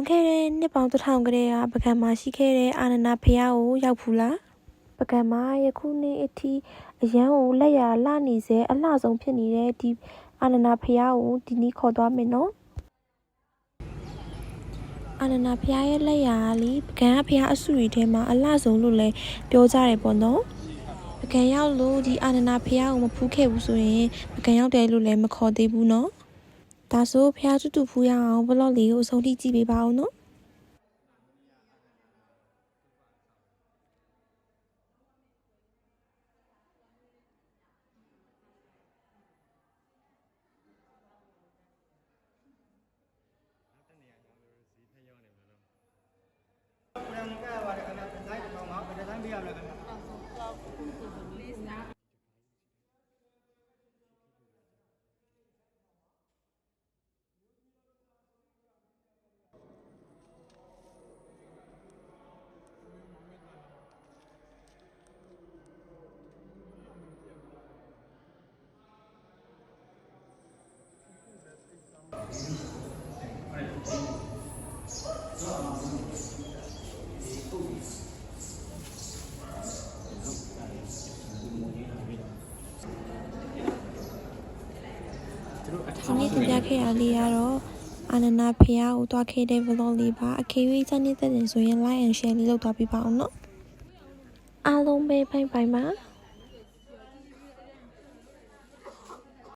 လွန်ခဲ့တဲ့နှစ်ပေါင်းတစ်ထောင်ကလေးကပကံမှာရှိခဲ့တဲ့အာနန္ဒဖျားကိုရောက်ဖူးလားပကံမှာယခုနေ့အထိအရန်ကိုလက်ရလှနေစေအလှဆုံးဖြစ်နေတဲ့ဒီအာနန္ဒဖျားကိုဒီနေ့ခေါ်သွားမယ်နော်အာနန္ဒဖျားရဲ့လက်ရာကလीပကံကဖျားအစုတွေထဲမှာအလှဆုံးလို့လည်းပြောကြတယ်ပေါ့နော်ပကံရောက်လို့ဒီအာနန္ဒဖျားကိုမဖူးခဲ့ဘူးဆိုရင်ပကံရောက်တယ်လို့လည်းမခေါ်သေးဘူးနော် ဒါဆိုဖျားတူတူဖူးရအောင်ဘလော့လေးကိုအဆုံးထိကြည့်ပေးပါဦးနော်ဘယ်ကပါတယ်ခင်ဗျာ ဒီဇိုင်းတစ်ထောင်ပါဘယ်ဒီဇိုင်းပေးရမလဲခင်ဗျာဒီနေ့တင်ပြခဲ့ရလေးကတော့အာနန္ဒဖျားကိုတွားခဲ့တဲ့ vlog လေးပါအခေကြီးစနေတဲ့တင်ဆိုရင် like and share လေးလုပ်သွားပေးပါအောင်နော်အားလုံးပဲဘိုင်ဘိုင်ပါ